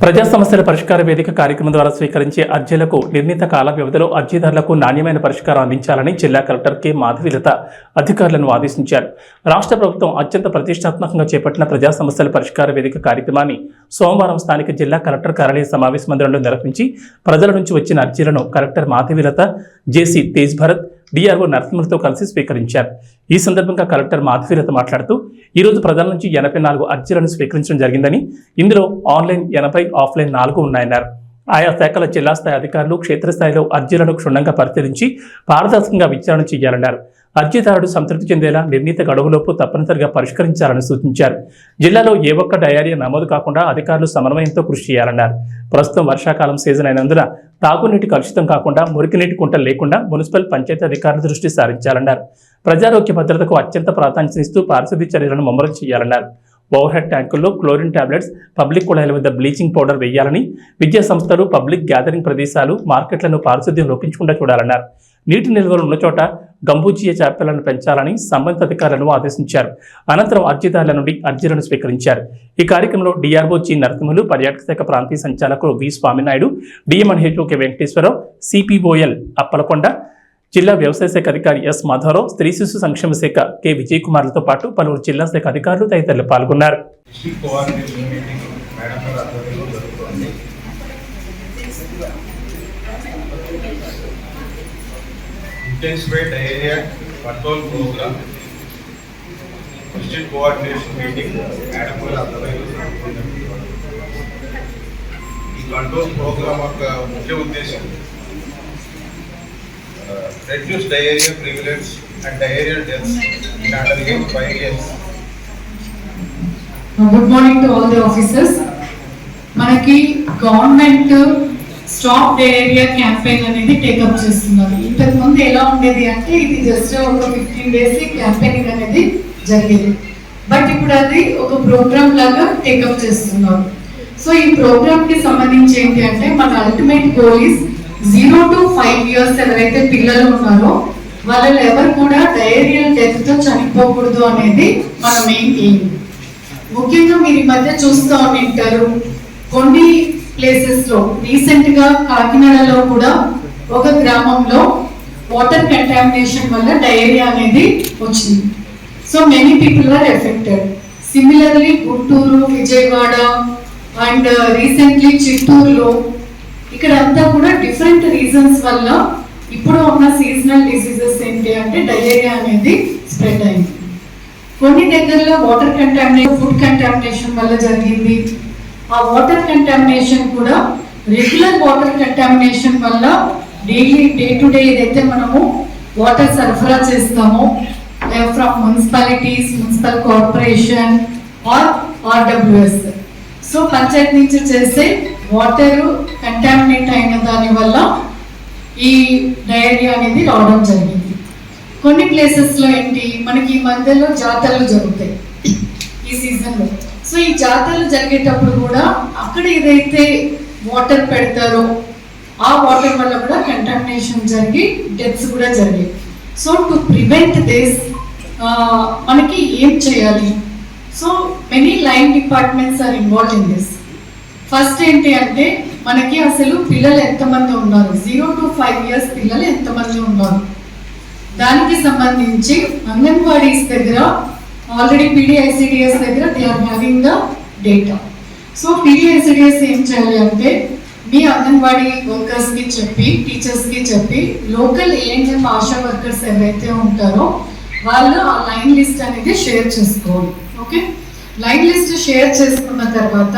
ప్రజా సమస్యల పరిష్కార వేదిక కార్యక్రమం ద్వారా స్వీకరించే అర్జీలకు నిర్ణీత కాల వ్యవధిలో అర్జీదారులకు నాణ్యమైన పరిష్కారం అందించాలని జిల్లా కలెక్టర్ కె. మాధవిలత అధికారులను ఆదేశించారు. రాష్ట్ర ప్రభుత్వం అత్యంత ప్రతిష్టాత్మకంగా చేపట్టిన ప్రజా సమస్యల పరిష్కార వేదిక కార్యక్రమాన్ని సోమవారం స్థానిక జిల్లా కలెక్టర్ కార్యాలయ సమావేశ మందిరంలో నిర్వహించి ప్రజల నుంచి వచ్చిన అర్జీలను collector Madhavilatha JC Tej Bharat DRO నరసింహులతో కలిసి స్వీకరించారు. ఈ సందర్భంగా కలెక్టర్ మాధవీరత మాట్లాడుతూ ఈ రోజు ప్రజల నుంచి ఎనభై నాలుగు అర్జీలను స్వీకరించడం జరిగిందని ఇందులో ఆన్లైన్ ఎనభై ఆఫ్లైన్ నాలుగు ఉన్నాయన్నారు. ఆయా శాఖల జిల్లా స్థాయి అధికారులు క్షేత్రస్థాయిలో అర్జీలను క్షుణ్ణంగా పరిశీలించి పారదర్శకంగా విచారణ చేయాలన్నారు. అర్జీదారుడు సంతృప్తి చెందేలా నిర్ణీత గడువులోపు తప్పనిసరిగా పరిష్కరించాలని సూచించారు. జిల్లాలో ఏ ఒక్క డయారియా నమోదు కాకుండా అధికారులు సమన్వయంతో కృషి చేయాలన్నారు. ప్రస్తుతం వర్షాకాలం సీజన్ అయినందున తాగునీటి కలుషితం కాకుండా మురికినీటి కుంటలు లేకుండా మున్సిపల్ పంచాయతీ అధికారుల దృష్టి సారించాలన్నారు. ప్రజారోగ్య భద్రతకు అత్యంత ప్రాధాన్యతనిస్తూ పారిశుద్ధ్య చర్యలను ముమ్మరం చేయాలన్నారు. ఓవర్ హెడ్ ట్యాంకుల్లో క్లోరిన్ టాబ్లెట్స్ పబ్లిక్ కుళాయిల వద్ద బ్లీచింగ్ పౌడర్ వేయాలని విద్యా సంస్థలు పబ్లిక్ గ్యాదరింగ్ ప్రదేశాలు మార్కెట్లను పారిశుద్ధ్యం లోపించకుండా చూడాలన్నారు. నీటి నిల్వలు ఉన్న చోట గంబూజీయ చేపలను పెంచాలని సంబంధిత అధికారులను ఆదేశించారు. అనంతరం అర్జీదారుల నుండి అర్జీలను స్వీకరించారు. ఈ కార్యక్రమంలో డిఆర్ఓ జి నరసింహులు పర్యాటక శాఖ ప్రాంతీయ సంచాలకులు వి స్వామినాయుడు డిఎంఎన్హెచ్ఓకే వెంకటేశ్వరరావు సిపిఓఎల్ అప్పలకొండ జిల్లా వ్యవసాయ శాఖ అధికారి ఎస్ మాధవరావు స్త్రీ శిశు సంక్షేమ శాఖ కె విజయ్ కుమార్లతో పాటు పలువురు జిల్లా శాఖ అధికారులు తదితరులు పాల్గొన్నారు. Intensified area control programme district coordination meeting madam గారు ఈ కంట్రోల్ ప్రోగ్రామ్ యొక్క ముఖ్య ఉద్దేశం reduce diarrhoea prevalence and diarrheal deaths in under age five years good morning to all the officers మనకి గవర్నమెంట్ స్టాప్ ఏరియా క్యాంపెయిన్ అనేది take up చేస్తున్నారు. ఇంతకు ముందు ఎలా ఉండేది అంటే ఇది జస్ట్ ఒక ఫిఫ్టీన్ డేస్ క్యాంపెయినింగ్ అనేది జరిగేది. బట్ ఇప్పుడు అది ఒక ప్రోగ్రామ్ లాగా టేకప్ చేస్తున్నారు. సో ఈ ప్రోగ్రామ్కి సంబంధించి ఏంటి అంటే మన ultimate goal is zero to five years ఎవరైతే పిల్లలు ఉన్నారో వాళ్ళు ఎవరు కూడా డయేరియల్ డెత్తో చనిపోకూడదు అనేది మన మెయిన్ ఎయిమ్ ముఖ్యంగా మీరు ఈ మధ్య చూస్తూ ఉంటారు కొన్ని ప్లేసెస్లో రీసెంట్గా కాకినాడలో కూడా ఒక గ్రామంలో వాటర్ కంటామినేషన్ వల్ల డయేరియా అనేది వచ్చింది. So many people are affected similarly Guntur Vijayawada and recently uh, చిత్తూరులో ఇక్కడ అంతా కూడా డిఫరెంట్ రీజన్స్ వల్ల ఇప్పుడు ఉన్న సీజనల్ డిసీజెస్ ఏంటి అంటే డయేరియా అనేది స్ప్రెడ్ అయింది. కొన్ని దగ్గరలో వాటర్ కంటామినేషన్ ఫుడ్ కంటామినేషన్ వల్ల జరిగింది. ఆ వాటర్ కంటామినేషన్ కూడా రెగ్యులర్ వాటర్ కంటామినేషన్ వల్ల డైలీ డే టు డే ఏదైతే మనము వాటర్ సరఫరా చేస్తామో from municipalities municipal corporation or RWS so panchayat నుంచి చేసే వాటర్ కంటామినేట్ అయిన దాని వల్ల ఈ డయేరియా అనేది రావడం జరిగింది. కొన్ని ప్లేసెస్లో ఏంటి మనకి ఈ మధ్యలో జాతరలు జరుగుతాయి ఈ సీజన్లో సో ఈ జాతరలు జరిగేటప్పుడు కూడా అక్కడ ఏదైతే వాటర్ పెడతారో ఆ వాటర్ వల్ల కూడా కంటామినేషన్ జరిగి డెత్స్ కూడా జరిగాయి. సో టు ప్రివెంట్ దిస్ మనకి ఏం చేయాలి? So many line departments are involve in this first ఏంటి అంటే మనకి అసలు పిల్లలు ఎంతమంది ఉన్నారు? జీరో టు ఫైవ్ ఇయర్స్ పిల్లలు ఎంతమంది ఉన్నారు? దానికి సంబంధించి అంగన్వాడీస్ దగ్గర ఆల్రెడీ పీడిఐసిడిఎస్ దగ్గర they are having the data so PD ICDS ఏం చేయాలి అంటే మీ అంగన్వాడీ వర్కర్స్కి చెప్పి టీచర్స్కి చెప్పి లోకల్ ఏఎన్ఎం ఆశా వర్కర్స్ ఎవరైతే ఉంటారో వాళ్ళు ఆ లైన్ లిస్ట్ అనేది షేర్ చేసుకోవాలి. ఓకే లైన్ లిస్ట్ షేర్ చేసుకున్న తర్వాత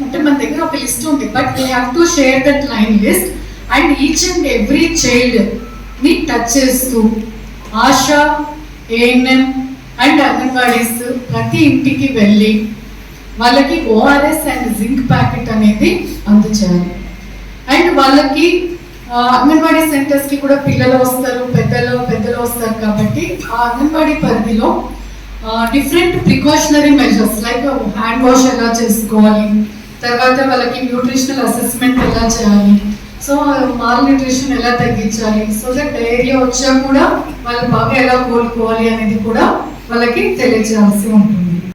అంటే మన దగ్గర ఒక లిస్ట్ ఉంది but we have to share that line list and each and every చైల్డ్ని touch చేస్తూ ఆశా ఏఎన్ఎం అండ్ అంగన్వాడీస్ ప్రతి ఇంటికి వెళ్ళి వాళ్ళకి ఓఆర్ఎస్ అండ్ జింక్ ప్యాకెట్ అనేది అందచేయాలి. అండ్ వాళ్ళకి అంగన్వాడీ సెంటర్స్కి కూడా పిల్లలు వస్తారు పెద్దలు పెద్దలు వస్తారు కాబట్టి ఆ అంగన్వాడీ పరిధిలో different precautionary measures like hand wash ఎలా చేసుకోవాలి తర్వాత వాళ్ళకి న్యూట్రిషనల్ అసెస్మెంట్ ఎలా చేయాలి? సో మాల్ న్యూట్రిషన్ ఎలా తగ్గించాలి? సో దట్ డైరియా వచ్చా కూడా వాళ్ళు బాగా ఎలా కోలుకోవాలి అనేది కూడా వాళ్ళకి తెలియజేయాల్సి ఉంటుంది.